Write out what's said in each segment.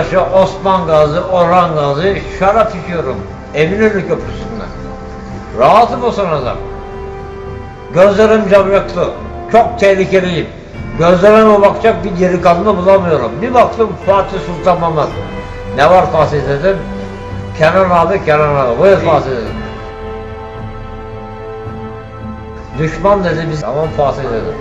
Mithatpaşa, Osman Gazi, Orhan Gazi şarap içiyorum. Eminönü Köprüsü'nde. Rahatım o sırada. Gözlerim camyaklı. Çok tehlikeliyim. Gözlerime bakacak bir delikanlı bulamıyorum. Bir baktım Fatih Sultan Mehmet. Ne var Fatih dedim. Kenan abi, Kenan abi. Buyur Fatih dedim. Düşman dedi biz. Tamam Fatih dedim.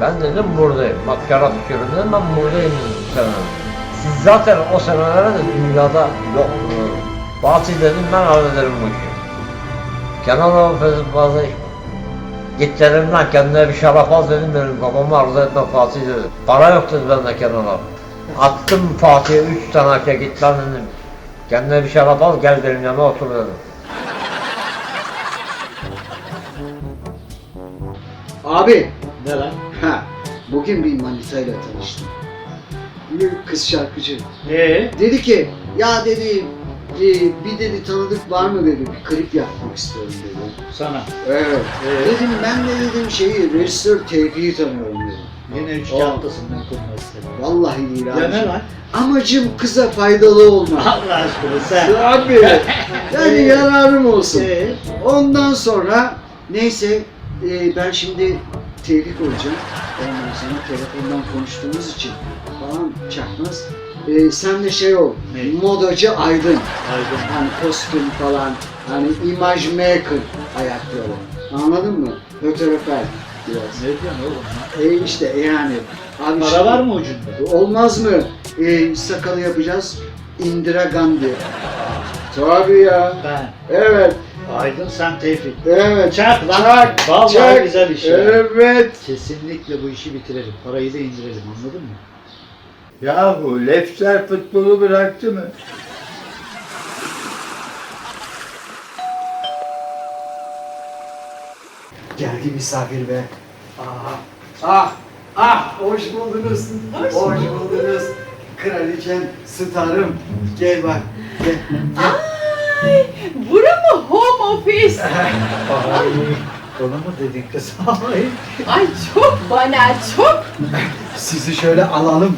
Ben dedim buradayım. Bak içiyorum dedim ben buradayım dedim bu seneler. Siz zaten o senelerde de dünyada yok. Fatih dedim ben hallederim bu işi. Kenan abi fazla fazla içme. Git dedim lan kendine bir şarap al dedim benim kafamı arzu etme Fatih dedi. Para yok dedi bende Kenan abi. Attım Fatih'e üç tane hake git lan dedim. Kendine bir şarap al gel benim yanıma otur dedim. Abi, Ne lan? ha, bugün bir manitayla tanıştım. Bir kız şarkıcı. Ee? Dedi ki, ya dedi, e, bir dedi tanıdık var mı dedi, bir klip yapmak istiyorum dedi. Sana. Evet. Ee? Dedim ben de dedim şeyi, rejisör Tevfik'i tanıyorum dedim. Yine üç kağıttasın ben kurmaz Vallahi değil Ya ne lan? Amacım kıza faydalı olmak. Allah aşkına sen. Abi, yani yararım olsun. Ee? Ondan sonra neyse e, ben şimdi Tevfik olacağım. Ondan sonra telefondan konuştuğumuz için falan çakmaz. E, sen de şey ol, Ne? modacı Aydın. Aydın. Hani kostüm falan, hani imaj maker ayakları. Anladın mı? Fotoğrafel biraz. Ne diyorsun oğlum? E işte yani. Abi Para şimdi- var mı ucunda? Olmaz mı? E, sakalı yapacağız. Indira Gandhi. Tabii ya. Ben. Evet. Aydın sen Tevfik. Evet. Çak lan. Çak. Vallahi çak. güzel iş ya. Evet. Kesinlikle bu işi bitirelim. Parayı da indirelim anladın mı? Yahu Lefter futbolu bıraktı mı? Geldi misafir be. Ah, ah, ah, hoş buldunuz. Hoş, buldunuz. Kraliçem, starım. Gel bak, gel. Ay, bura mı office? Ay. Onu mu dedin kız? Ay. Ay çok bana çok. Sizi şöyle alalım.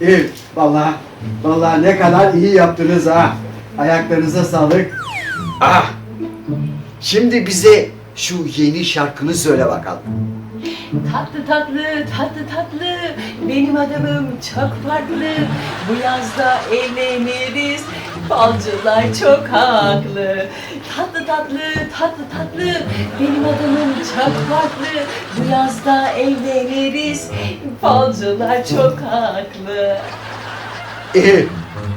İyi, vallahi, vallahi ne kadar iyi yaptınız ha. Ayaklarınıza sağlık. Ah, şimdi bize şu yeni şarkını söyle bakalım. Tatlı tatlı tatlı tatlı benim adamım çok farklı. Bu yazda evleniriz. Balcılar çok haklı. Tatlı tatlı tatlı tatlı benim adamım çok farklı. Bu yazda evleniriz. Balcılar çok haklı. İyi,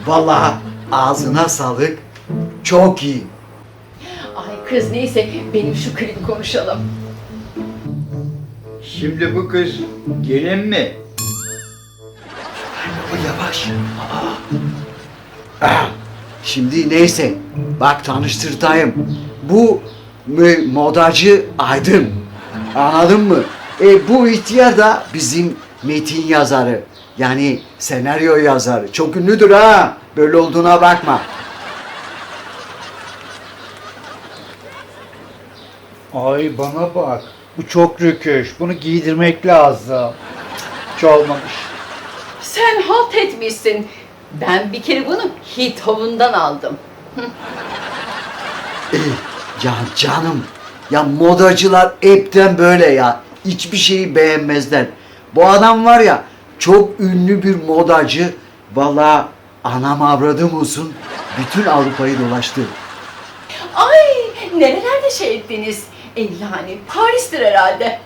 vallahi ağzına sağlık. Çok iyi. Ay kız neyse benim şu klibi konuşalım. Şimdi bu kız gelin mi? Yavaş. Aa. Ah, Şimdi neyse, bak tanıştırtayım. Bu mü- modacı Aydın. Anladın mı? E, bu ihtiyar da bizim metin yazarı. Yani senaryo yazarı. Çok ünlüdür ha. Böyle olduğuna bakma. Ay bana bak. Bu çok rüküş. Bunu giydirmek lazım. Hiç olmamış. Sen halt etmişsin. Ben bir kere bunu Hitov'undan aldım. E, ya canım, ya modacılar hepten böyle ya. Hiçbir şeyi beğenmezler. Bu adam var ya, çok ünlü bir modacı. Vallahi anam avradım olsun. Bütün Avrupa'yı dolaştı. Ay nerelerde şey ettiniz? E yani Paris'tir herhalde.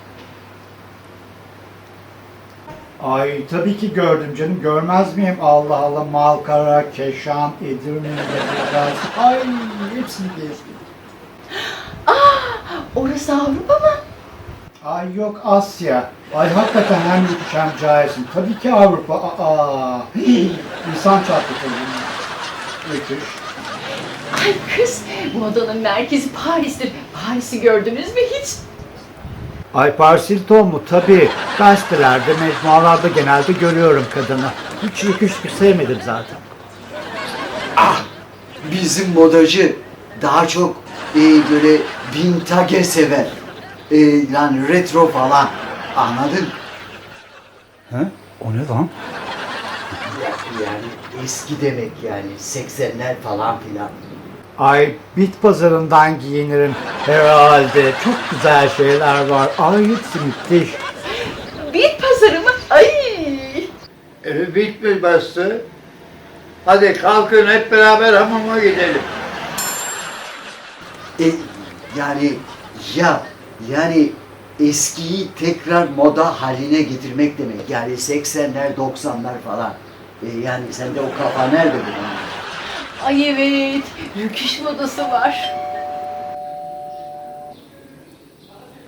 Ay tabii ki gördüm canım. Görmez miyim? Allah Allah. Malkara, Keşan, Edirne, Burgaz. Ay hepsini gezdim. Orası Avrupa mı? Ay yok Asya. Ay hakikaten hem rüküş hem cahilsin. Tabii ki Avrupa. Aa. İnsan çatlatır Rüküş. Ay kız modanın merkezi Paris'tir. Paris'i gördünüz mü hiç? Ay Paris Hilton mu? Tabii. Gazetelerde, mecmualarda genelde görüyorum kadını. Hiç rüküş sevmedim zaten. Bizim modacı daha çok e, böyle vintage sever. E, yani retro falan. Anladın? He? O ne lan? yani eski demek yani 80'ler falan filan. Ay bit pazarından giyinirim herhalde. Çok güzel şeyler var. Ay hepsi müthiş. Bit pazarı mı? Ay! Evi bit mi bastı? Hadi kalkın hep beraber hamama gidelim. E, yani ya yani eskiyi tekrar moda haline getirmek demek. Yani 80'ler 90'lar falan. E, yani sende o kafa nerede bu? Ay evet, rüküş modası var.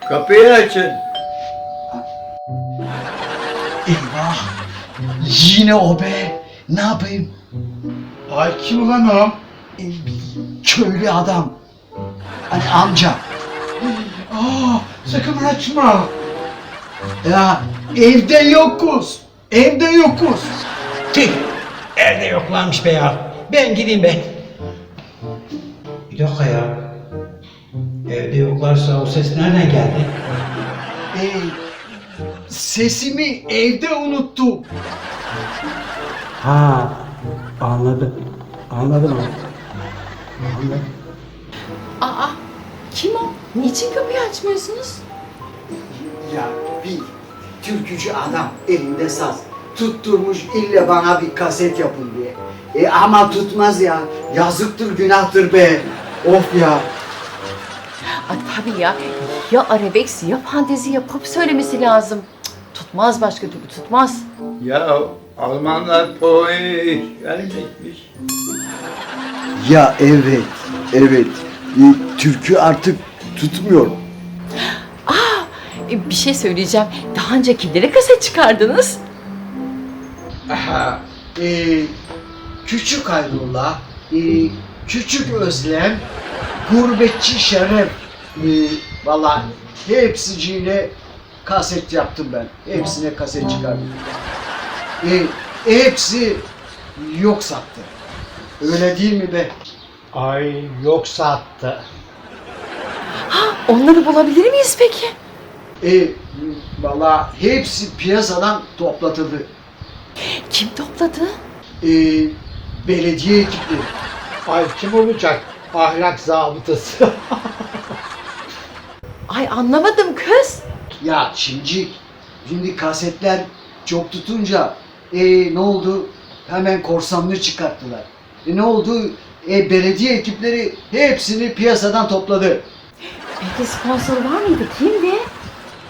Kapıyı açın. Eyvah! Yine o be! Ne yapayım? Ay kim ulan o? Köylü adam. Hani amca. Aa, sakın açma. Ya evde yokuz. Evde yokuz. Tüh! Evde yoklarmış be ya. Ben gideyim be. Bir dakika ya. Evde yoklarsa o ses nereden geldi? E, sesimi evde unuttum. Ha, anladım. Anladım. Anladım. Aa, kim o? Niçin kapıyı açmıyorsunuz? Ya bir türkücü adam elinde saz tutturmuş ille bana bir kaset yapın diye. E ama tutmaz ya. Yazıktır günahtır be. Of ya. Ay tabii ya, ya arabesk ya fantezi ya pop söylemesi lazım. Cık, tutmaz başka türlü tutmaz. Ya Almanlar Polonya'ya işgal etmiş. Ya evet, evet. E, türkü artık tutmuyor. E, bir şey söyleyeceğim. Daha önce kimlere kaset çıkardınız? Aha. E, küçük Hayrullah, e, küçük Özlem, gurbetçi Şeref. E, Valla hepsiciyle kaset yaptım ben. Hepsine kaset çıkardım. E, hepsi yok sattı. Öyle değil mi be? Ay yok sattı. Onları bulabilir miyiz peki? E, Valla hepsi piyasadan toplatıldı. Kim topladı? E, belediye ekipleri. Ay kim olacak? Ahlak zabıtası. Ay anlamadım kız. Ya şimdi, şimdi kasetler çok tutunca e, ne oldu? Hemen korsanlığı çıkarttılar. E, ne oldu? E, belediye ekipleri hepsini piyasadan topladı. Peki sponsor var mıydı? Kimdi?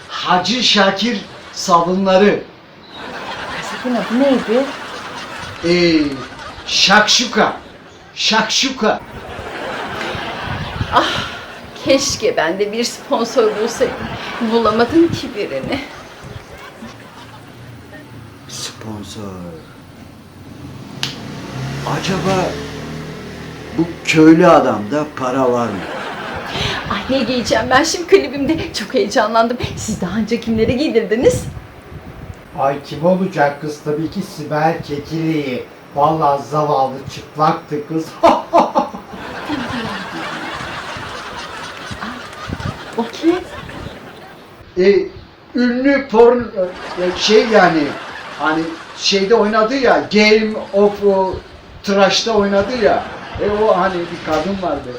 Hacı Şakir sabunları, Kasetin adı neydi? e, şakşuka, şakşuka. Keşke ben de bir sponsor bulsaydım. Bulamadım ki birini. Sponsor. Acaba bu köylü adamda para var mı? Ay ne giyeceğim ben şimdi klibimde. Çok heyecanlandım. Siz daha önce kimleri giydirdiniz? Ay kim olacak kız? Tabii ki Sibel Kekili'yi. Vallahi zavallı çıplaktı kız. O kim? e, ünlü porn e, şey yani hani şeyde oynadı ya Game of o, Trash'ta oynadı ya e o hani bir kadın vardı.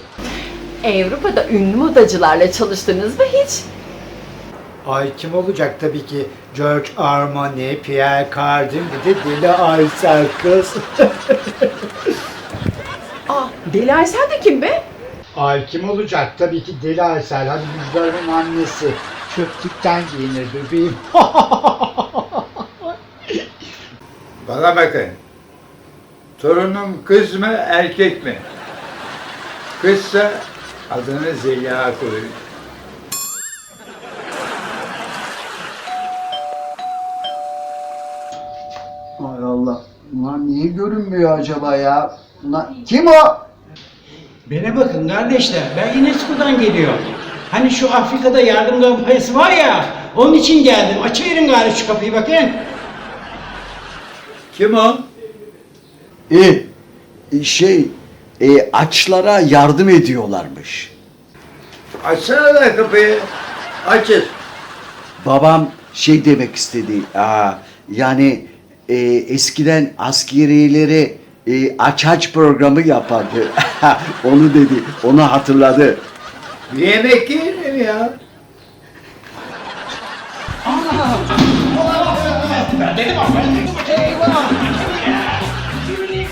Avrupa'da ünlü modacılarla çalıştınız mı hiç? Ay kim olacak tabii ki George Armani, Pierre Cardin bir de Deli Aysel kız. Aa, Deli Aysel de kim be? Ay kim olacak tabii ki Deli Aysel. Hadi Müjdar'ın annesi. Çöplükten giyinir bebeğim. Bana bakın. Torunum kız mı erkek mi? Kızsa adını Zeliha koyun. Ulan niye görünmüyor acaba ya? Ulan, kim o? Bana bakın kardeşler, ben UNESCO'dan geliyorum. Hani şu Afrika'da yardım kampanyası var ya, onun için geldim. Açıverin gari şu kapıyı bakın. Kim o? E, e, şey e, açlara yardım ediyorlarmış. Açsana da kapıyı. Açın. Babam şey demek istedi. Aa, yani e, eskiden askeriyelere e, aç aç programı yapardı. onu dedi, onu hatırladı. Yemek yiyelim ya.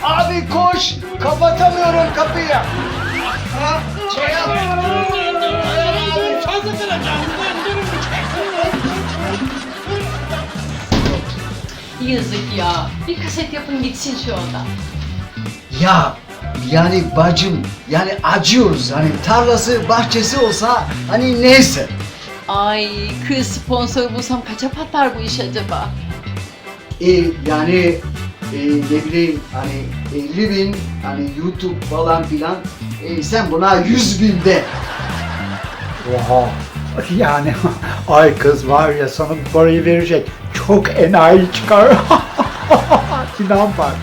Abi koş, kapatamıyorum kapıyı. Yazık ya. Bir kaset yapın gitsin şu anda. Ya yani bacım yani acıyoruz hani tarlası bahçesi olsa hani neyse. Ay kız sponsor bulsam kaça patlar bu iş acaba? E, yani e, ne bileyim hani 50 bin hani YouTube falan filan e, sen buna 100 bin de. Oha. Yani ay kız var ya sana bu parayı verecek. Çok enayi çıkar. İnan bak.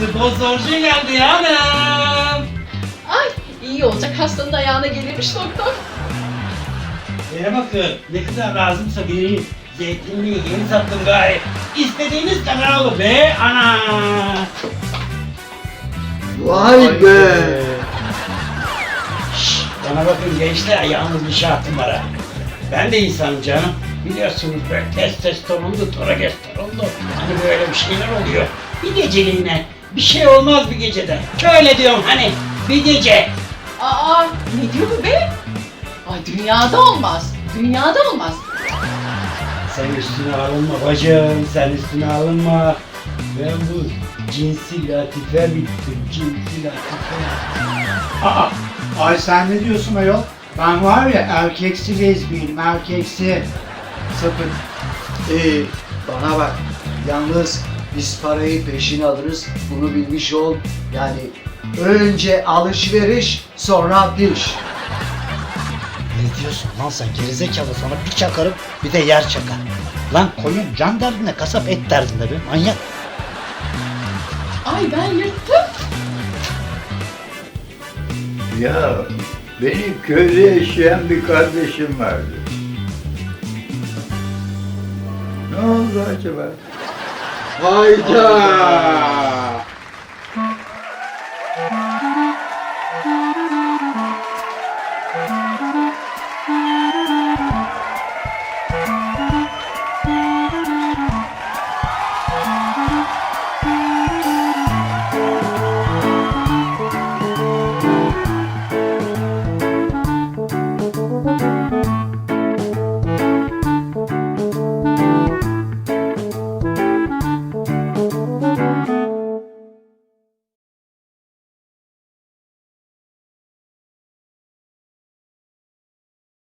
Sponsorcu geldi yanım. Ay iyi olacak hastanın ayağına gelirmiş doktor. Bana bakın ne kadar lazımsa vereyim. Zeytinliği yeni sattım gari. İstediğiniz kadar olur be ana. Vay be. Bana bakın gençler yalnız bir şartım var ha. Ben de insanım canım. Biliyorsunuz böyle testosteronlu, progesteronlu. Hani böyle bir şeyler oluyor. Bir geceliğine. Bir şey olmaz bir gecede. Şöyle diyorum hani bir gece. Aa ne diyor bu be? Ay dünyada olmaz. Dünyada olmaz. Sen üstüne alınma bacım, sen üstüne alınma. Ben bu cinsi latife bittim, cinsi latife. Aa, ay sen ne diyorsun ayol? Ben var ya erkeksi lezbiyenim, erkeksi. Sapık. E, bana bak yalnız biz parayı peşin alırız bunu bilmiş ol. Yani önce alışveriş sonra piş. Ne diyorsun lan sen gerizekalı sana bir çakarım bir de yer çakar. Lan koyun can derdinde kasap et derdinde be manyak. Ay ben yırttım. Ya benim köyde yaşayan bir kardeşim vardı. Ne oldu acaba? Hayda!